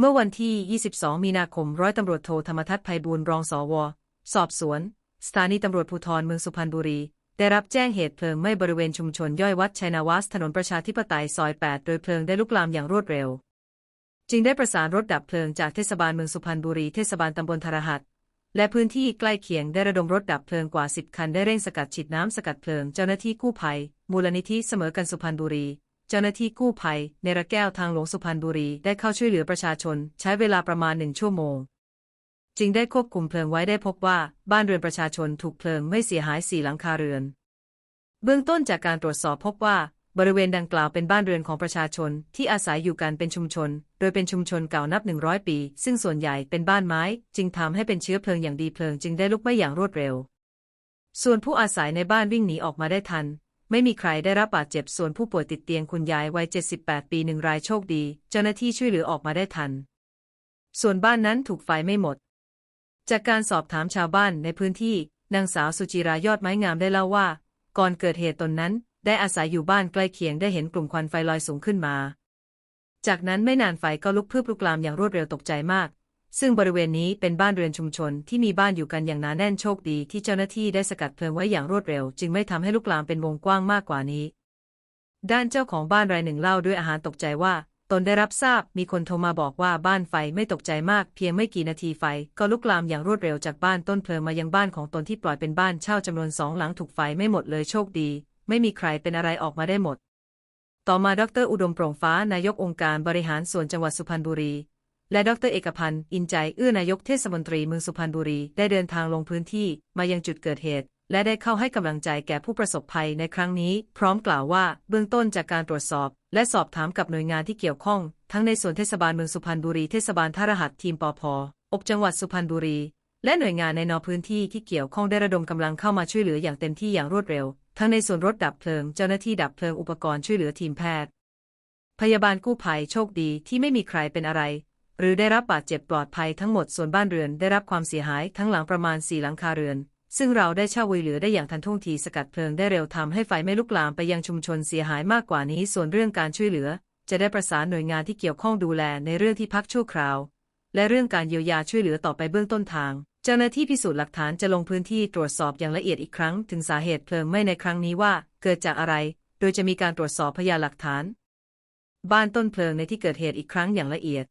เมื่อวันที่ 22 มีนาคม ร้อยตำรวจโทธรรมทัศน์ไพบูลรองสว สอบสวน สถานีตำรวจภูธรเมืองสุพรรณบุรี ได้รับแจ้งเหตุเพลิงไหม้บริเวณชุมชนย่อยวัดชัยนวัสถนนประชาธิปไตยซอย 8 โดยเพลิงได้ลุกลามอย่างรวดเร็ว จึงได้ประสานรถดับเพลิงจากเทศบาลเมืองสุพรรณบุรี เทศบาลตำบลธารหัส และพื้นที่ใกล้เคียงได้ระดมรถดับเพลิงกว่า 10 คันได้เร่งสกัดฉีดน้ำสกัดเพลิง เจ้าหน้าที่กู้ภัย มูลนิธิเสมอกันสุพรรณบุรี เจ้าหน้าที่กู้ภัย ในระแก้วทางหลวงสุพรรณบุรีได้เข้าช่วยเหลือประชาชน ใช้เวลาประมาณหนึ่งชั่วโมง จึงได้ควบคุมเพลิงไว้ได้พบว่า บ้านเรือนประชาชนถูกเพลิงไม่เสียหายสี่หลังคาเรือน เบื้องต้นจากการตรวจสอบพบว่า บริเวณดังกล่าวเป็นบ้านเรือนของประชาชน ที่อาศัยอยู่กันเป็นชุมชน โดยเป็นชุมชนเก่านับ 100 ปี ซึ่งส่วนใหญ่เป็นบ้านไม้ จึงทำให้เป็นเชื้อเพลิงอย่างดีเพลิง จึงได้ลุกไหม้อย่างรวดเร็วส่วนผู้อาศัยในบ้านวิ่งหนีออกมาได้ทัน ไม่มีใครได้รับบาดเจ็บส่วนผู้ป่วยติดเตียงคุณยายวัย 78 ปีหนึ่งรายโชคดี เจ้าหน้าที่ช่วยเหลือออกมาได้ทัน ส่วนบ้านนั้นถูกไฟไม่หมด จากการสอบถามชาวบ้านในพื้นที่นางสาวสุจิรายอดไม้งามได้เล่าว่า ก่อนเกิดเหตุตนนั้น ได้อาศัยอยู่บ้านใกล้เคียงได้เห็นกลุ่มควันไฟลอยสูงขึ้นมา จากนั้นไม่นานไฟก็ลุกพรึบลุกลามอย่างรวดเร็วตกใจมาก ซึ่งบริเวณนี้เป็นบ้านเรือนชุมชนที่มีบ้านอยู่กันอย่างหนาแน่นโชคดีที่เจ้าหน้าที่ได้สกัดเพลิงไว้อย่างรวดเร็ว จึงไม่ทำให้ลุกลามเป็นวงกว้างมากกว่านี้ ด้านเจ้าของบ้านรายหนึ่งเล่าด้วยอาหารตกใจว่า ตนได้รับทราบมีคนโทรมาบอกว่าบ้านไฟไม่ตกใจมาก เพียงไม่กี่นาทีไฟ ก็ลุกลามอย่างรวดเร็วจากบ้านต้นเพลิงมายังบ้านของตนที่ปล่อยเป็นบ้านเช่าจำนวนสองหลังถูกไฟไม่หมดเลยโชคดี ไม่มีใครเป็นอะไรออกมาได้หมด ต่อมาดร อุดมโปร่งฟ้านายกองค์การบริหารส่วนจังหวัดสุพรรณบุรี และดรเอกพันธ์ อินใจ เอื้อนายกเทศมนตรีเมืองสุพรรณบุรี ได้เดินทางลงพื้นที่มายังจุดเกิดเหตุ และได้เข้าให้กำลังใจแก่ผู้ประสบภัยในครั้งนี้ พร้อมกล่าวว่า เบื้องต้นจากการตรวจสอบ และสอบถามกับหน่วยงานที่เกี่ยวข้อง ทั้งในส่วนเทศบาลเมืองสุพรรณบุรี เทศบาลท่ารหัสทีมปอพอบจังหวัดสุพรรณบุรี และหน่วยงานในนอพื้นที่ที่เกี่ยวข้องได้ระดมกำลังเข้ามาช่วยเหลืออย่างเต็มที่อย่างรวดเร็ว ทั้งในส่วนรถดับเพลิง เจ้าหน้าที่ดับเพลิงอุปกรณ์ช่วยเหลือทีมแพทย์ พยาบาลกู้ภัยโชคดีที่ไม่มีใครเป็นอะไร หรือได้รับบาดเจ็บปลอดภัยทั้งหมดส่วนบ้านเรือนได้รับความเสียหายทั้งหลังประมาณสี่หลังคาเรือน ซึ่งเราได้เช่าวยเหลือได้อย่างทันท่วงทีสกัดเพลิงได้เร็วทำให้ไฟไม่ลุกลามไปยังชุมชนเสียหายมากกว่านี้ส่วนเรื่องการช่วยเหลือ จะได้ประสานหน่วยงานที่เกี่ยวข้องดูแลในเรื่องที่พักชั่วคราว และเรื่องการเยียวยาช่วยเหลือต่อไปเบื้องต้นทาง เจ้าหน้าที่พิสูจน์หลักฐานจะลงพื้นที่ตรวจสอบอย่างละเอียดอีกครั้ง ถึงสาเหตุเพลิงไหม้ในครั้งนี้ว่า เกิดจากอะไร โดยจะมีการตรวจสอบพยานหลักฐาน บ้านต้นเพลิงในที่เกิดเหตุอีกครั้งอย่างละเอียด